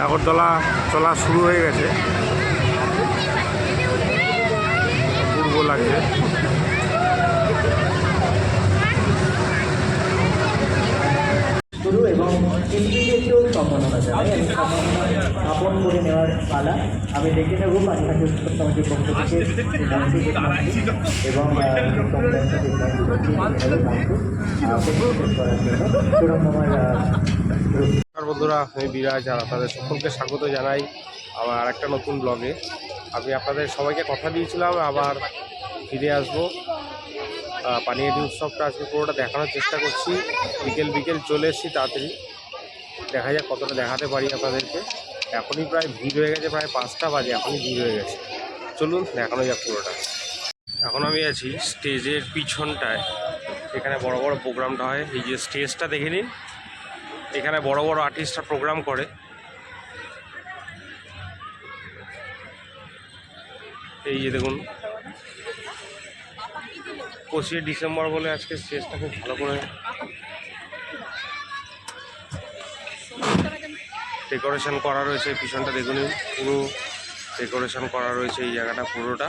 নাগরদোলা চলা শুরু হয়ে গেছে। পূর্ব লাগছে। এবং আমি করে নেওয়ার আমি দেখে নেব মঞ্চে এবং বন্ধুরা, আমি বিরাজ আর আপনাদের সকলকে স্বাগত জানাই আমার আরেকটা নতুন ব্লগে আমি আপনাদের সবাইকে কথা দিয়েছিলাম, আবার ফিরে আসব। পানিয়াটি উৎসবটা আজকে পুরোটা দেখানোর চেষ্টা করছি। বিকেল বিকেল চলে এসেছি তাড়াতাড়ি। দেখা যাক কতটা দেখাতে পারি আপনাদেরকে। এখনই প্রায় ভিড় হয়ে গেছে, প্রায় পাঁচটা বাজে, এখনই ভিড় হয়ে গেছে। চলুন, দেখানো যাক পুরোটা। এখন আমি আছি স্টেজের পিছনটায়। এখানে বড় বড় প্রোগ্রামটা হয়। এই যে স্টেজটা দেখে নিন। এখানে বড় বড় আর্টিস্টরা প্রোগ্রাম করে। এই যে দেখুন, পঁচিশে ডিসেম্বর বলে আজকে স্টেজটা খুব ভালো করে ডেকোরেশন করা রয়েছে, পিছনটা দেখুন, পুরো ডেকোরেশন করা রয়েছে এই জায়গাটা, পুরোটা।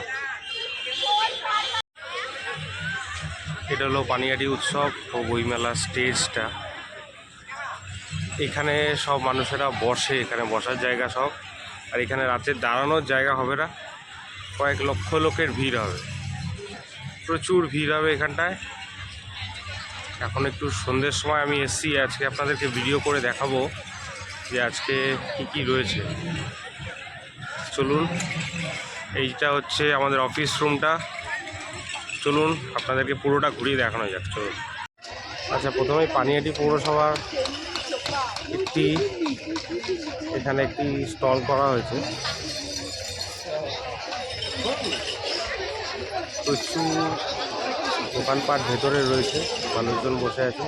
এটা হলো পানিয়াটি উৎসব ও বইমেলা স্টেজটা এখানে সব মানুষেরা বসে, এখানে বসার জায়গা সব। আর এখানে রাতে দাঁড়ানোর জায়গা হবে না। কয়েক লক্ষ লোকের ভিড় হবে। প্রচুর ভিড় হবে এখানটায়। এখন একটু সন্ধ্যের সময় আমি এসছি। আজকে আপনাদেরকে ভিডিও করে দেখাবো যে আজকে কি কি রয়েছে। চলুন, এইটা হচ্ছে আমাদের অফিস রুমটা চলুন, আপনাদেরকে পুরোটা ঘুরিয়ে দেখানো যাক। চলুন। আচ্ছা প্রথমেই পানিয়াটি পৌরসভার একটি এখানে একটি স্টল করা হয়েছে। প্রচুর দোকানপাট ভেতরে রয়েছে, মানুষজন বসে আছে।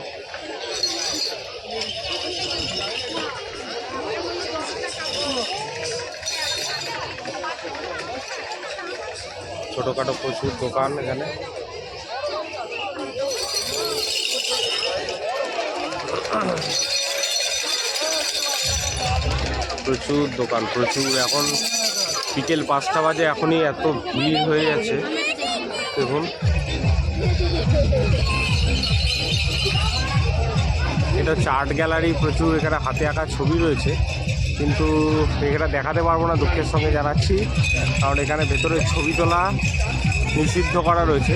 ছোটোখাটো প্রচুর দোকান এখানে। প্রচুর দোকান, প্রচুর। এখন বিকেল পাঁচটা বাজে, এখনই এত ভিড় হয়ে গেছে। দেখুন। এটা হচ্ছে আর্ট গ্যালারি, প্রচুর এখানে হাতে আঁকা ছবি রয়েছে। কিন্তু এখানে দেখাতে পারব না, দুঃখের সঙ্গে জানাচ্ছি। কারণ এখানে ভেতরে ছবি তোলা নিষিদ্ধ করা রয়েছে।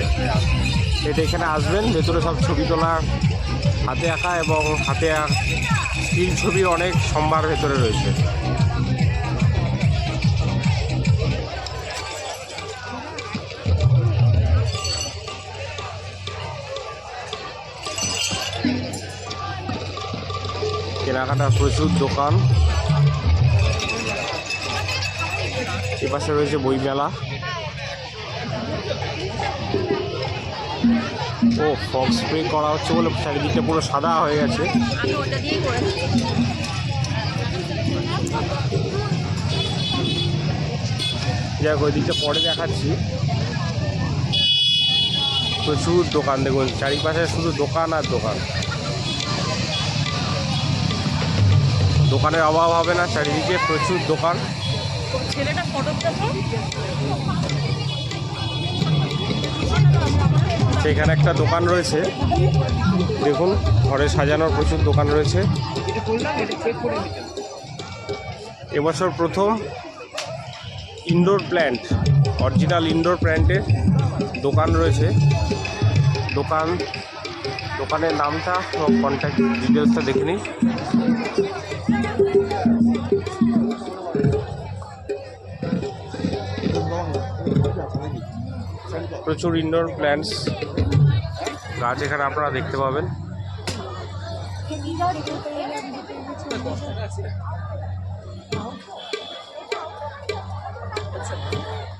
এটা এখানে আসবেন, ভেতরে সব ছবি তোলা, হাতে আঁকা এবং হাতে স্টিল ছবির অনেক সম্ভার ভেতরে রয়েছে। কেনাকাটা প্রচুর দোকান। এপাশে রয়েছে বইমেলা। ও ফগ স্প্রে করা হচ্ছে বলে চারিদিকটা পুরো সাদা হয়ে গেছে। হোক ওই দিকটা পরে দেখাচ্ছি। প্রচুর দোকান, দেখুন, চারিপাশে শুধু দোকান আর দোকান। দোকানের অভাব হবে না, চারিদিকে প্রচুর দোকান। ছেলেটা ফটো সেখানে একটা দোকান রয়েছে। দেখুন, ঘরে সাজানোর প্রচুর দোকান রয়েছে। এবছর প্রথম ইনডোর প্ল্যান্ট অরিজিনাল ইনডোর প্ল্যান্টের দোকান রয়েছে। দোকান, দোকানের নামটা কন্ট্যাক্ট ডিটেলসটা দেখে নিই। প্রচুর ইনডোর প্ল্যান্টস গাছ এখানে আপনারা দেখতে পাবেন।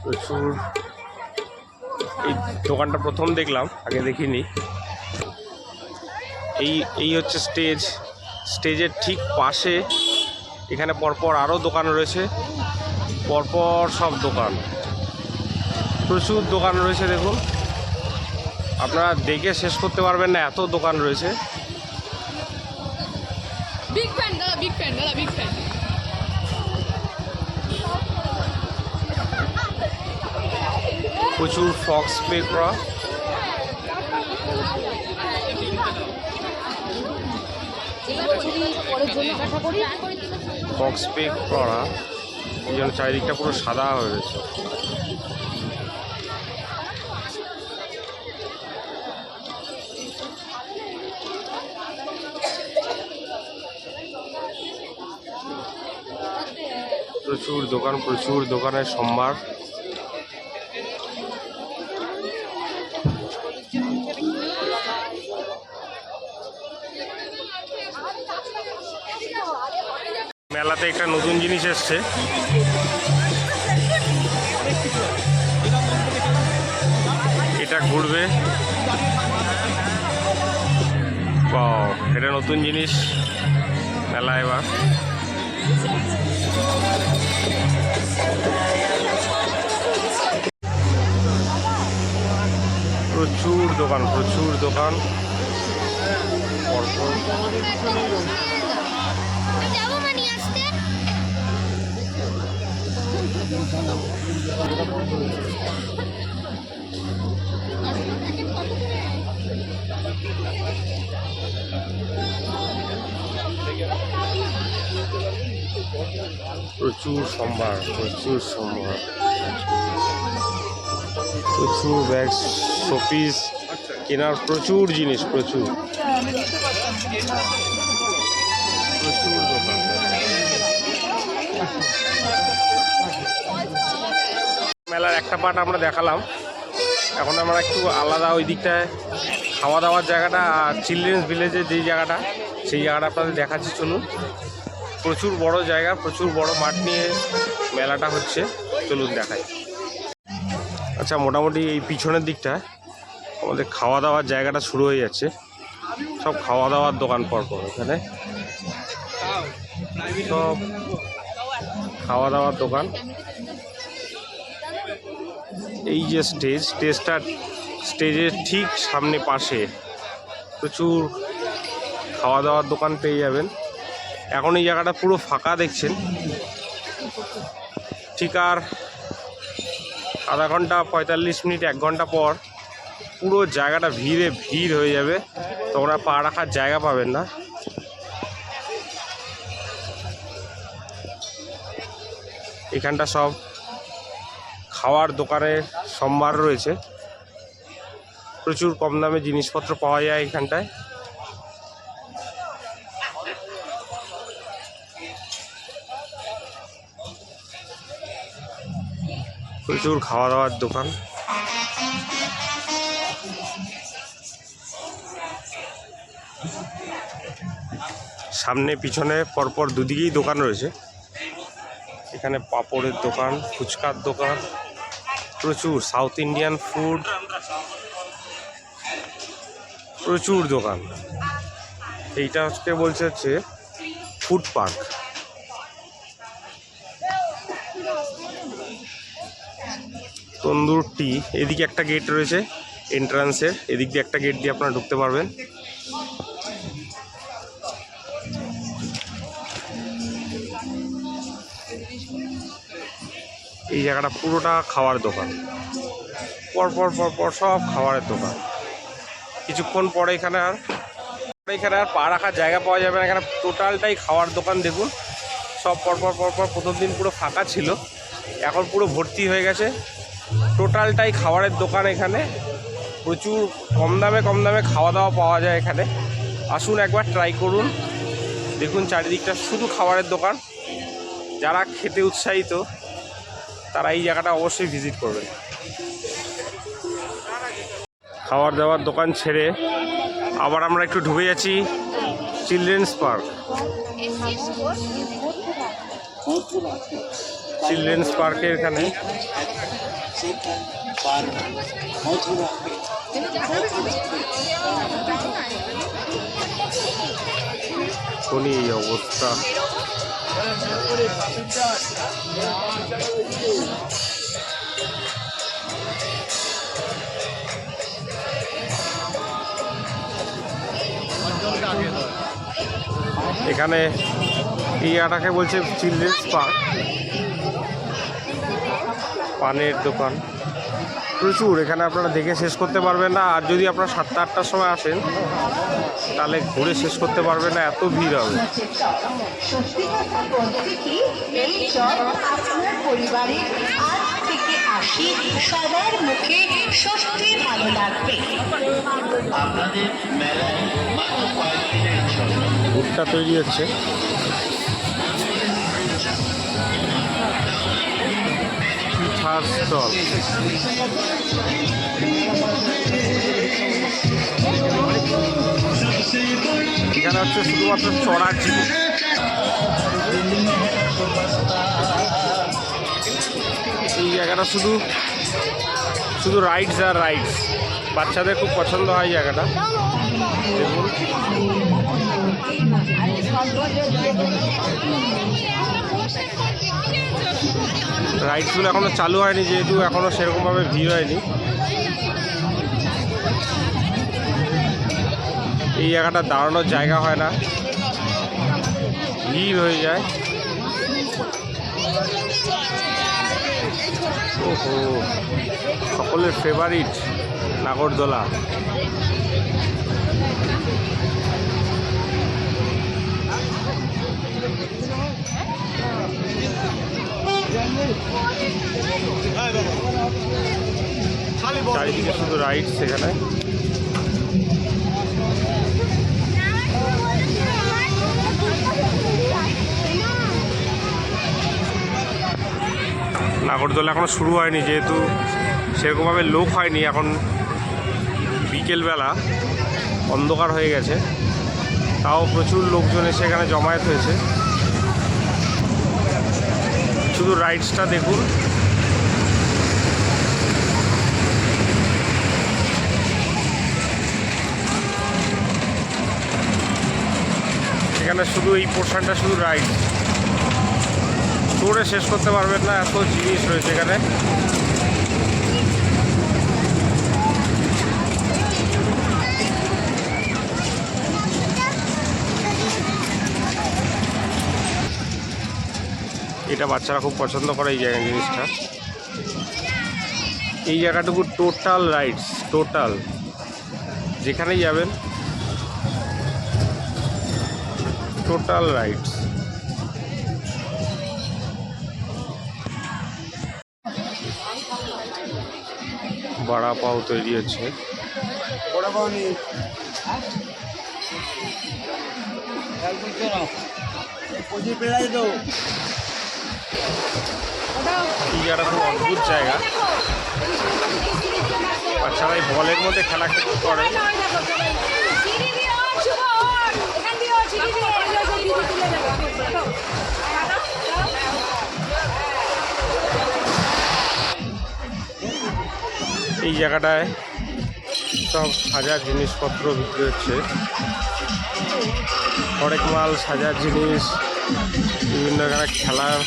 প্রচুর। এই দোকানটা প্রথম দেখলাম, আগে দেখিনি। এই এই হচ্ছে স্টেজ স্টেজের ঠিক পাশে। এখানে পরপর আরও দোকান রয়েছে। পরপর সব দোকান। প্রচুর দোকান রয়েছে দেখুন। আপনারা দেখে শেষ করতে পারবেন না এত দোকান রয়েছে। প্রচুর ফক্স পে করা ফক্স পে করা যেন চারিদিকটা পুরো সাদা হয়ে রয়েছে। প্রচুর দোকান, প্রচুর দোকানের সম্ভার। মেলাতে একটা নতুন জিনিস এসছে। এটা ঘুরবে। এটা নতুন জিনিস। মেলা এবার। প্রচুর দোকান প্রচুর দোকান। পরপর প্রচুর সম্ভার প্রচুর সম্ভার। প্রচুর ব্যাগ শোপিস কেনার প্রচুর জিনিস, প্রচুর। মেলার একটা পার্ট আমরা দেখালাম। এখন আমরা একটু আলাদা ওই দিকটায় খাওয়া দাওয়ার জায়গাটা আর চিলড্রেন্স ভিলেজের যেই জায়গাটা, সেই জায়গাটা আপনাদের দেখাচ্ছি, চলুন। প্রচুর বড় জায়গা, প্রচুর বড় মাঠ নিয়ে মেলাটা হচ্ছে, চলুন দেখাই। আচ্ছা মোটামুটি এই পিছনের দিকটা, আমাদের খাওয়া দাওয়ার জায়গাটা শুরু হয়ে যাচ্ছে। সব খাওয়া দাওয়ার দোকান পরপর এখানে। সব খাওয়া দাওয়ার দোকান। এই যে স্টেজ স্টেজটা স্টেজের ঠিক সামনে পাশে প্রচুর খাওয়া দাওয়ার দোকান পেয়ে যাবেন। এখন এই জায়গাটা পুরো ফাঁকা দেখছেন। ঠিক আর আধা ঘণ্টা পঁয়তাল্লিশ মিনিট, এক ঘণ্টা পর পুরো জায়গাটা ভিড়ে ভিড় হয়ে যাবে। তোমরা পা রাখার জায়গা পাবেন না। এখানটা সব খাওয়ার দোকানের সম্ভার রয়েছে। প্রচুর কম দামে জিনিসপত্র পাওয়া যায় এখানটায়। প্রচুর খাওয়া দাওয়ার দোকান। সামনে, পিছনে, পরপর দুদিকেই দোকান রয়েছে। এখানে পাপড়ের দোকান, ফুচকার দোকান, প্রচুর সাউথ ইন্ডিয়ান ফুড। প্রচুর দোকান। এইটা হচ্ছে বলছে হচ্ছে ফুড পার্ক তন্দুর টি এদিকে একটা গেট রয়েছে এন্ট্রান্সের এদিক দিয়ে একটা গেট দিয়ে আপনারা ঢুকতে পারবেন। এই জায়গাটা পুরোটা খাওয়ার দোকান। পর পর পর পর সব খাবারের দোকান। কিছুক্ষণ পরে এখানে আর এখানে আর পা রাখার জায়গা পাওয়া যাবে না। এখানে টোটালটাই খাওয়ার দোকান, দেখুন। সব পরপর পরপর প্রথম দিন পুরো ফাঁকা ছিল। এখন পুরো ভর্তি হয়ে গেছে। টোটালটাই খাবারের দোকান এখানে। প্রচুর কম দামে কম দামে খাওয়া দাওয়া পাওয়া যায় এখানে। আসুন একবার ট্রাই করুন। দেখুন চারিদিকটা শুধু খাবারের দোকান। যারা খেতে উৎসাহিত, তারা এই জায়গাটা অবশ্যই ভিজিট করবেন। খাবার দাওয়ার দোকান ছেড়ে আবার আমরা একটু ঢুকে যাচ্ছি চিলড্রেন্স পার্ক। চিলড্রেন্স পার্কের এখানে। শনি, এই অবস্থা। এখানে এই আটাকে বলছে চিলড্রেন্স পার্ক। পানের দোকান। প্রচুর, এখানে আপনারা দেখে শেষ করতে পারবেন না। আর যদি আপনারা সাতটা আটটার সময় আসেন, তাহলে ঘুরে শেষ করতে পারবেন না, এত ভিড় হবে। আসি সবার মুখে সত্যি ভালো লাগবে। ভুট্টা তৈরি হচ্ছে। পিঠার স্টল। এখানে হচ্ছে শুধুমাত্র চড়ার জিনিস। এই জায়গাটা শুধু শুধু রাইডস আর রাইডস বাচ্চাদের খুব পছন্দ হয় জায়গাটা। রাইডসগুলো এখনও চালু হয়নি, যেহেতু এখনও সেরকমভাবে ভিড় হয়নি। এই জায়গাটা দাঁড়ানোর জায়গা হয় না। ভিড় হয়ে যায়। ওহো সকলের ফেভারিট নাগরদোলা। চারিদিকে শুধু রাইডস সেখানে নাগরদোলা এখনও শুরু হয়নি যেহেতু সেরকমভাবে লোক হয়নি, এখন বিকেলবেলা অন্ধকার হয়ে গেছে। তাও প্রচুর লোকজন এসে এখানে জমায়েত হয়েছে। শুধু রাইডসটা দেখুন। এখানে শুধু এই পোর্শনটা শুধু রাইড ট্যুরে শেষ করতে পারবেন না, এত জিনিস রয়েছে এখানে। এটা বাচ্চারা খুব পছন্দ করে এই জায়গা জিনিসটা। এই জায়গাটুকু টোটাল রাইডস টোটাল যেখানেই যাবেন টোটাল রাইডস বড়া পাও তৈরি হচ্ছে এই জায়গাটা খুব অদ্ভুত জায়গা বাচ্চারা এই বলের মধ্যে খেলা করে এই জায়গাটায় সব সাজার জিনিসপত্র বিক্রি হচ্ছে। হরেক মাল সাজার জিনিস, বিভিন্ন এখানে খেলার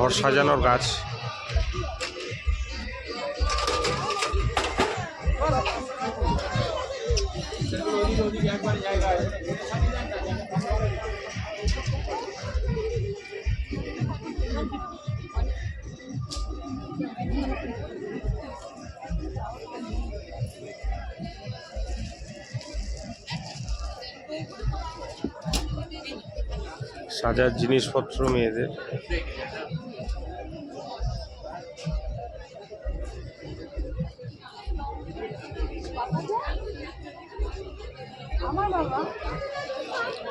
ঘর সাজানোর গাছ। সাজার জিনিসপত্র মেয়েদের।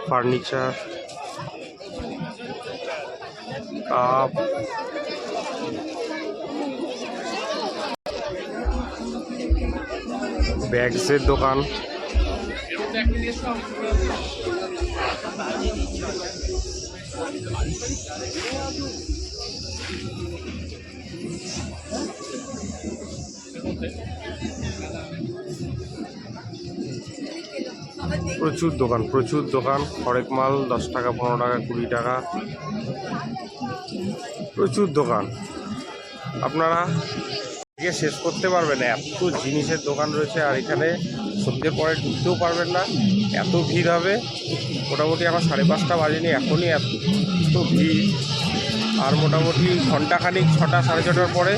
ফার্নিচার। ব্যাগসের দোকান। প্রচুর দোকান প্রচুর দোকান। হরেক মাল দশ টাকা পনেরো টাকা কুড়ি টাকা। প্রচুর দোকান। আপনারা গিয়ে শেষ করতে পারবেন। এত জিনিসের দোকান রয়েছে আর এখানে সন্ধ্যের পরে ঢুকতেও পারবেন না, এত ভিড় হবে। মোটামুটি এখন সাড়ে পাঁচটা বাজেনি, এখনই এত ভিড়। আর মোটামুটি ঘন্টাখানিক ছটা সাড়ে ছটার পরে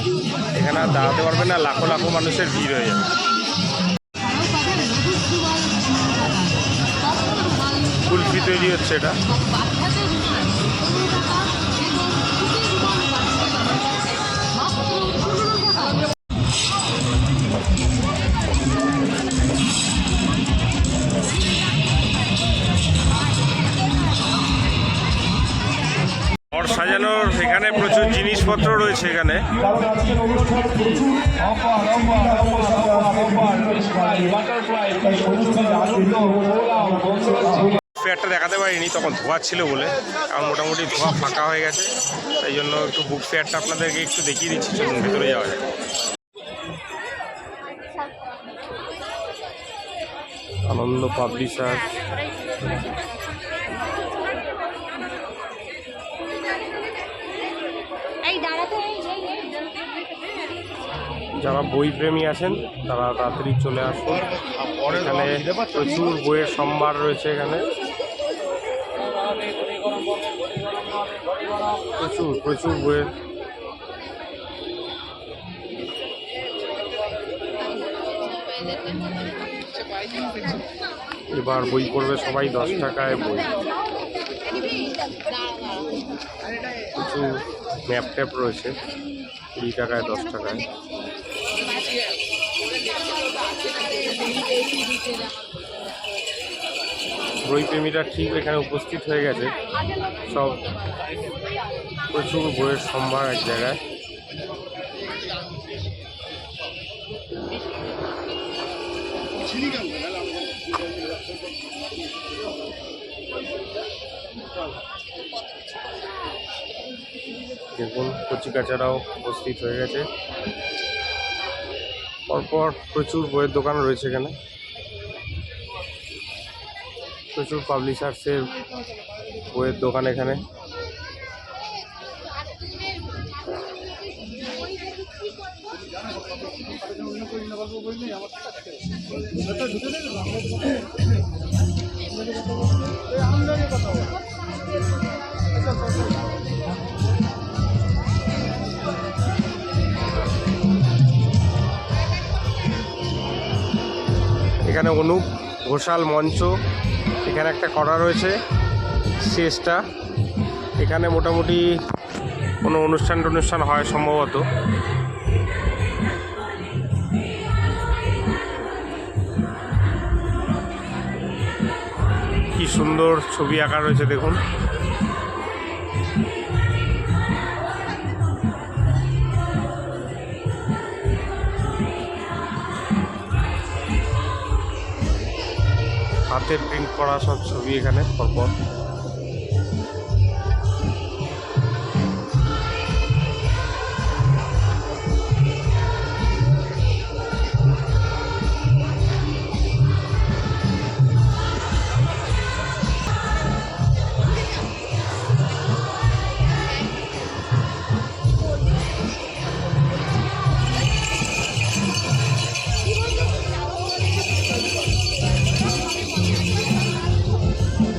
এখানে আর দাঁড়াতে পারবেন না, লাখো লাখো মানুষের ভিড় হয়ে যাবে। কুলফি তৈরি হচ্ছে এটা। সাজানোর এখানে প্রচুর জিনিসপত্র রয়েছে এখানে। কারণ ফেয়ারটা দেখাতে পারিনি তখন ধোয়া ছিল বলে। এখন মোটামুটি ধোয়া ফাঁকা হয়ে গেছে তাই জন্য একটু বুক ফেয়ারটা আপনাদেরকে একটু দেখিয়ে দিচ্ছি চলুন ভেতরে যাওয়া যায় আনন্দ পাবলিশার যারা বই প্রেমী আছেন, তারা তাড়াতাড়ি চলে আসুন। এখানে প্রচুর বইয়ের সম্ভার রয়েছে এখানে। প্রচুর প্রচুর বইয়ের। এবার বই পড়বে সবাই, দশ টাকায় বই। কিছু ম্যাপ ট্যাপ রয়েছে, কুড়ি টাকায়, দশ টাকায়। বই প্রেমীরা ঠিক এখানে উপস্থিত হয়ে গেছে। সব প্রচুর বইয়ের সম্ভার এক জায়গায়। দেখুন কচিকাচারাও উপস্থিত হয়ে গেছে। পরপর প্রচুর বইয়ের দোকান রয়েছে এখানে। প্রচুর পাবলিশার্সের বইয়ের দোকান এখানে। এখানে অনুপ ঘোষাল মঞ্চ, এখানে একটা করা রয়েছে শেষটা এখানে মোটামুটি কোনো অনুষ্ঠান টনুষ্ঠান হয় সম্ভবত। কি সুন্দর ছবি আঁকা রয়েছে দেখুন। হাতে প্রিন্ট করা সব ছবি এখানে পরপর।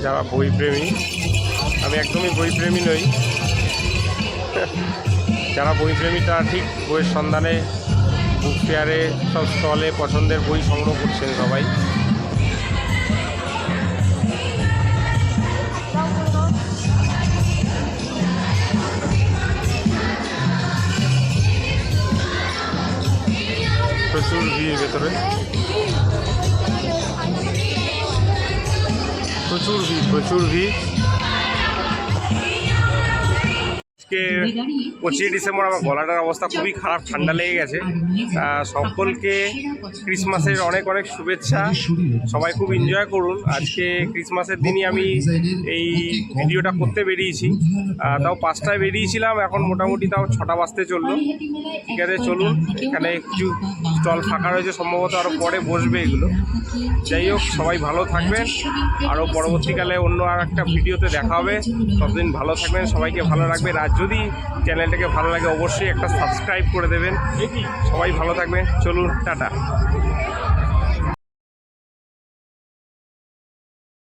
যারা বই প্রেমী আমি একদমই বই প্রেমী নই। যারা বই প্রেমী তারা ঠিক বইয়ের সন্ধানে বুক ফেয়ারে সব স্টলে পছন্দের বই সংগ্রহ করছেন সবাই। প্রচুর ভিড় ভেতরে। প্রচুর ভিড় প্রচুর ভিড় আজকে পঁচিশে ডিসেম্বর আমার গলাটার অবস্থা খুবই খারাপ ঠান্ডা লেগে গেছে। সকলকে ক্রিসমাসের অনেক অনেক শুভেচ্ছা। সবাই খুব এনজয় করুন। আজকে ক্রিসমাসের দিনই আমি এই ভিডিওটা করতে বেরিয়েছি। তাও পাঁচটায় বেরিয়েছিলাম এখন মোটামুটি তাও ছটা বাজতে চলল। ঠিক আছে চলুন। এখানে কিছু স্টল ফাঁকা রয়েছে সম্ভবত আরও পরে বসবে এগুলো। যাই হোক সবাই ভালো থাকবেন। আরও পরবর্তীকালে অন্য আর একটা ভিডিওতে দেখা হবে। ততদিন ভালো থাকবেন সবাইকে ভালো রাখবেন। আর যদি চ্যানেলটাকে ভালো লাগে অবশ্যই একটা সাবস্ক্রাইব করে দেবেন। সবাই ভালো থাকবে চলুন টাটা।